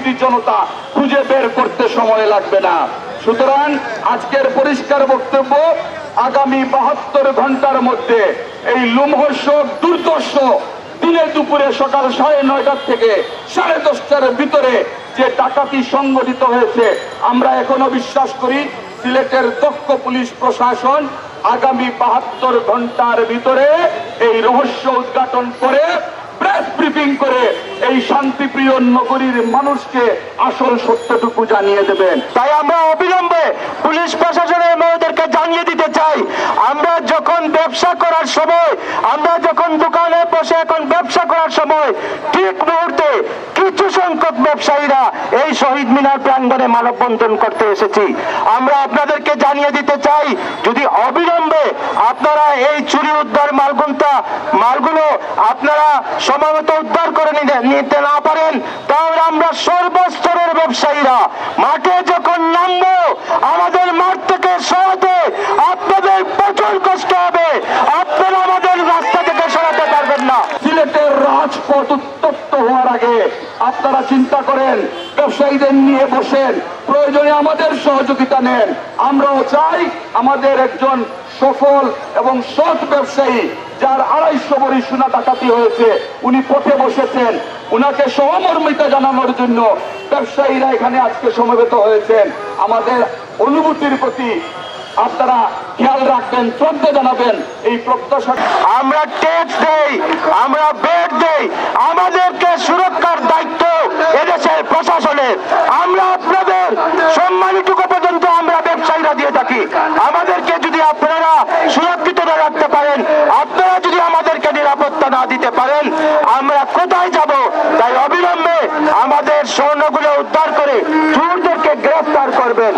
তৌহিদি জনতা খুঁজে বের করতে সময় লাগবে না। সুতরাং আজকের পরিষ্কার বক্তব্য আগামী বাহাত্তর ঘণ্টার মধ্যে এই লুমহর্ষক দুর্দর্শ দিনে দুপুরে সকাল সাড়ে নয়টার থেকে সাড়ে দশটার ভিতরে যে ডাকাতি সংগঠিত হয়েছে, আমরা এখনও বিশ্বাস করি সিলেটের দক্ষ পুলিশ প্রশাসন আগামী বাহাত্তর ঘণ্টার ভিতরে এই রহস্য উদ্ঘাটন করে প্রেস এই শান্তিপ্রিয় নগরীর মানুষকে আসল সত্যটুকু জানিয়ে দেবেন। তাই আমরা অবিলম্বে পুলিশ প্রশাসনের মেয়েদেরকে জানিয়ে দিতে চাই। আমরা যখন ব্যবসা করার সময়, আমরা যখন দোকানে বসে এখন ব্যবসা করার সময়, ঠিক মুহূর্তে কিছু সংখ্যক ব্যবসায়ীরা এই শহীদ মিনার প্রাঙ্গণে মানববন্ধন করতে এসেছি। আমরা আপনাদেরকে জানিয়ে দিতে চাই, যদি অবিলম্বে আপনারা এই চুরি উদ্ধার মালগুনটা, মালগুলো আপনারা সময়মতো উদ্ধার করে নিতে- নিতে না পারেন, তাহলে আমরা সর্বস্তরের ব্যবসায়ীরা মাঠে যখন নামবো আমাদের মাঠ থেকে সরাতে আপনাদের প্রচুর কষ্ট হবে আপনারা আমাদের রাস্তা থেকে সরাতে পারবেন না সিলেটের রাজপথ উত্তপ্ত হওয়ার আগে আপনারা চিন্তা করেন, ব্যবসায়ীদের নিয়ে বসেন, প্রয়োজনে আমাদের সহযোগিতা নেন। আমরাও চাই আমাদের একজন সফল এবং সৎ ব্যবসায়ী, যার আড়াইশো বড়ি সোনা ডাকাতি হয়েছে, উনি পথে বসেছেন। উনাকে সহমর্মিতা জানানোর জন্য ব্যবসায়ীরা এখানে আজকে সমবেত হয়েছেন। আমাদের অনুভূতির প্রতি আপনারা খেয়াল রাখবেন, শ্রদ্ধা জানাবেন এই প্রত্যাশা। আমরা ট্যাক্স দেই, আমরা আমাদেরকে সুরক্ষার দায়িত্ব এদেশের প্রশাসনের। আমরা আপনাদের সম্মানিটুকু পর্যন্ত আমরা ব্যবসায়ীরা দিয়ে থাকি। আমাদেরকে যদি আপনারা সুরক্ষিত না রাখতে পারেন, আপনারা যদি আমাদেরকে নিরাপত্তা না দিতে পারেন, আমরা কোথায় যাব? তাই অবিলম্বে আমাদের স্বর্ণগুলো উদ্ধার করে চোরদেরকে গ্রেফতার করবেন।